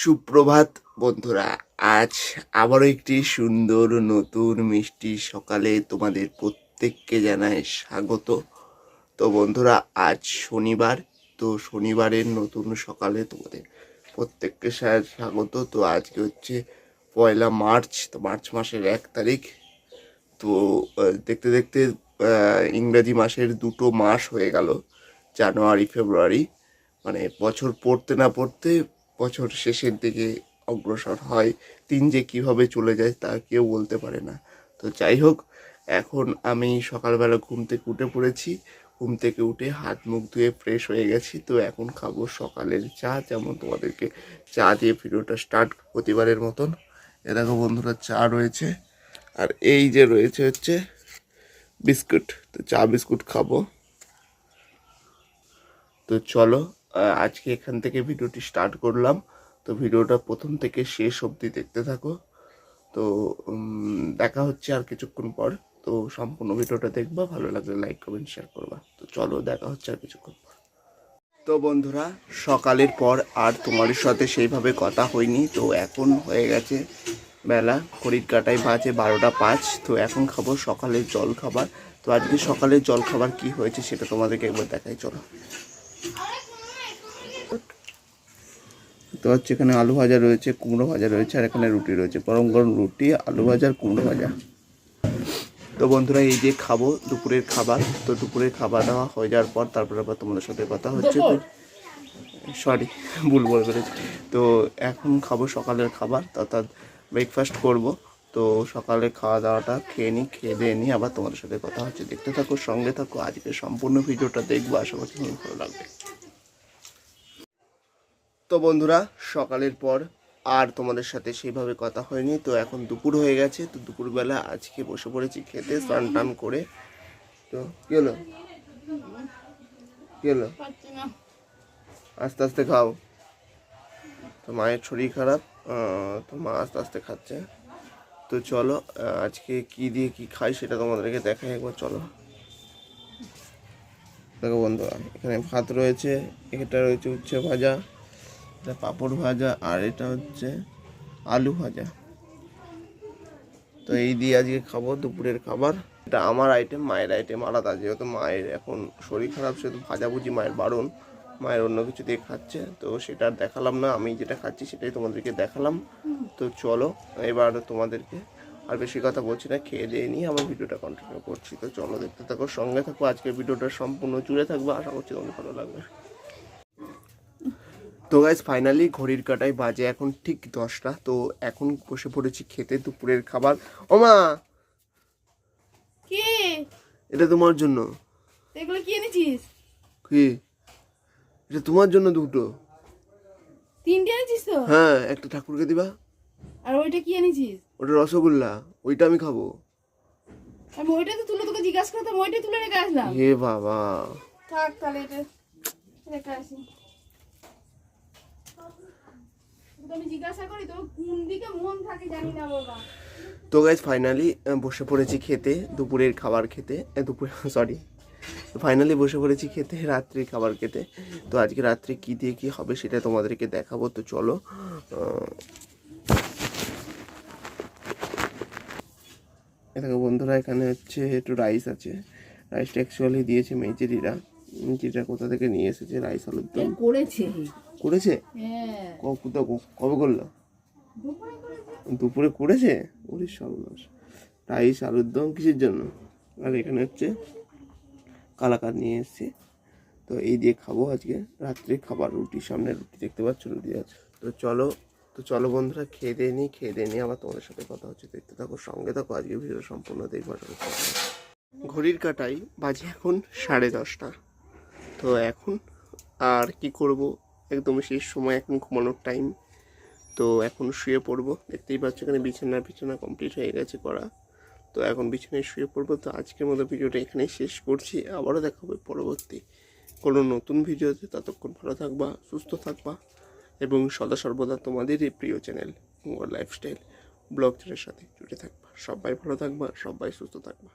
সুপ্রভাত বন্ধুরা, আজ আবারও একটি সুন্দর নতুন মিষ্টি সকালে তোমাদের প্রত্যেককে জানাই স্বাগত। তো বন্ধুরা, আজ শনিবার, তো শনিবারের নতুন সকালে তোমাদের প্রত্যেককে স্বাগত। তো আজকে হচ্ছে পয়লা মার্চ, তো মার্চ মাসের এক তারিখ। তো দেখতে দেখতে ইংরাজি মাসের দুটো মাস হয়ে গেল, জানুয়ারি, ফেব্রুয়ারি। মানে বছর পড়তে না পড়তে বছর শেষের দিকে অগ্রসর হয়। দিন যে কীভাবে চলে যায় তা কেউ বলতে পারে না। তো যাই হোক, এখন আমি সকালবেলা ঘুম থেকে উঠে পড়েছি। ঘুম থেকে উঠে হাত মুখ ধুয়ে ফ্রেশ হয়ে গেছি। তো এখন খাব সকালের চা। যেমন তোমাদেরকে চা দিয়ে ভিডিওটা স্টার্ট প্রতিবারের মতন। এ দেখো বন্ধুরা, চা রয়েছে। আর এই যে রয়েছে হচ্ছে বিস্কুট। তো চা বিস্কুট খাব। তো চলো আজকে এখান থেকে ভিডিওটি স্টার্ট করলাম। তো ভিডিওটা প্রথম থেকে শেষ অবধি দেখতে থাকো। তো দেখা হচ্ছে আর কিছুক্ষণ পর। তো সম্পূর্ণ ভিডিওটা দেখবা, ভালো লাগলে লাইক কমেন্ট শেয়ার করবা। তো চলো, দেখা হচ্ছে আর কিছুক্ষণ পর। তো বন্ধুরা, সকালের পর আর তোমার সাথে সেইভাবে কথা হয়নি। তো এখন হয়ে গেছে বেলা। ঘড়ির কাটায় বাজে বারোটা পাঁচ। তো এখন খাব সকালের জল খাবার তো আজকে সকালের জল খাবার কি হয়েছে সেটা তোমাদেরকে একবার দেখাই। চলো। তো পাচ্ছি এখানে আলু ভাজা রয়েছে কুমড়ো ভাজা রয়েছে আর এখানে রুটি রয়েছে। গরম গরম রুটি আলু ভাজা আর কুমড়ো ভাজা। তো বন্ধুরা এই যে খাব দুপুরের খাবার। তো দুপুরের খাবার দাওয়া হয়ে যাওয়ার পর তারপরে আবার তোমাদের সাথে কথা হচ্ছে। সরি ভুল বলে ফেলেছি। তো এখন খাব সকালের খাবার অর্থাৎ ব্রেকফাস্ট করব। তো সকালে খাওয়া দাওয়াটা খেয়ে নিই খেয়ে দিয়ে নিই আবার তোমাদের সাথে কথা হচ্ছে। দেখতে থাকো সঙ্গে থাকো। আজকে সম্পূর্ণ ভিডিওটা দেখব। আশা করছি ভালো লাগবে। তো বন্ধুরা, সকালের পর আর তোমাদের সাথে সেইভাবে কথা হয়নি, তো এখন দুপুর হয়ে গেছে, তো দুপুরবেলা আজকে বসে পড়েছি খেতে, স্নান টান করে। তো কি হলো? আস্তে আস্তে খাও। তো মায়ের শরীর খারাপ তো মা আস্তে আস্তে খাচ্ছে। তো চলো আজকে কি দিয়ে কি খাই সেটা তোমাদেরকে দেখাই একবার, চলো। দেখো বন্ধুরা, এখানে ভাত রয়েছে, এটা রয়েছে উচ্ছে ভাজা। এটা পাঁপড় ভাজা আর এটা হচ্ছে আলু ভাজা। তো এই দিয়ে আজকে খাব দুপুরের খাবার। এটা আমার আইটেম মায়ের আইটেম আলাদা। যেহেতু মায়ের এখন শরীর খারাপ, সেহেতু ভাজাভুজি মায়ের বারণ। মায়ের অন্য কিছু দিয়ে খাচ্ছে, তো সেটা দেখালাম না। আমি যেটা খাচ্ছি সেটাই তোমাদেরকে দেখালাম। তো চলো, এবার তোমাদেরকে আর বেশি কথা বলছি না, খেয়ে দিয়ে নিয়ে আমার ভিডিওটা কন্টিনিউ করছি। তো চলো, দেখতে থাকো, সঙ্গে থাকো। আজকের ভিডিওটা সম্পূর্ণ জুড়ে থাকবে। আশা করছি তোমাদের ভালো লাগবে। তো গাইজ ফাইনালি ঘড়ির কাটায় বাজে এখন ঠিক দশটা। তো এখন বসে পড়েছি খেতে দুপুরের খাবার। ওমা! কি? এটা তোমার জন্য। এগুলো কি এনেছিস? কি? এটা তোমার জন্য দুটো। তিনটে এনেছিস তো? হ্যাঁ একটা ঠাকুরকে দিবা। আর ওইটা কি এনেছিস? ওটা রসগোল্লা ওইটা আমি খাব। আমি ওইটা তো তুলে তোকে জিজ্ঞাসা করতাম ওইটাই তুলে রেখে আসলাম। হে বাবা। থাক তাহলে এটা রেখে আসি তোকে আমি জিজ্ঞাসা করি তোর কোন দিকে মন থাকে জানি না বাবা। তো গাইজ ফাইনালি বসে পড়েছি খেতে দুপুরের খাবার খেতে দুপুর সরি ফাইনালি বসে পড়েছি খেতে রাত্রির খাবার খেতে। তো আজকে রাত্রে কি দিয়ে কি হবে সেটা তোমাদেরকে দেখাবো তো চলো আহ, এ দেখো বন্ধুরা এখানে হচ্ছে একটু রাইস আছে। রাইসটা অ্যাকচুয়ালি দিয়েছে মেজেরিরা মেজেরিরা কোথা থেকে নিয়ে এসেছে? রাইস আলুর দম। করেছে। করেছে? হ্যাঁ। কবে করল? দুপুরে করেছে। ওরে সর্বনাশ। রাইস আলুর দম কিসের জন্য? আর এখানে হচ্ছে কালাকার নিয়ে এসেছি। তো এই দিয়ে খাব আজকে রাত্রে খাবার রুটি সামনে রুটি দেখতে পাচ্ছ রুটি আছে। তো চলো তো চলো বন্ধুরা খেয়ে দিয়ে নিই খেয়ে দিয়ে নিই আবার তোমাদের সাথে কথা হচ্ছে। দেখতে থাকো সঙ্গে থাকো আজকে ভিডিও সম্পূর্ণ দেখব আশা ঘড়ির কাটাই বাজে এখন সাড়ে দশটা। তো এখন আর কি করব? একদম শেষ সময়, এখন ঘুমানোর টাইম তো এখন শুয়ে পড়ব। দেখতেই পাচ্ছ এখানে বিছানা বিছানা কমপ্লিট হয়ে গেছে করা। তো এখন বিছানায় শুয়ে পড়ব। তো আজকের মতো ভিডিওটা এখানেই শেষ করছি। আবারও দেখা হবে পরবর্তী কোনো নতুন ভিডিওতে। ততক্ষণ ভালো থাকবা, সুস্থ থাকবা এবং সদা সর্বদা তোমাদেরই প্রিয় চ্যানেল লাইফস্টাইল ব্লগ চ্যানেলের সাথে জুড়ে থাকবা। সবাই ভালো থাকবা, সবাই সুস্থ থাকবা।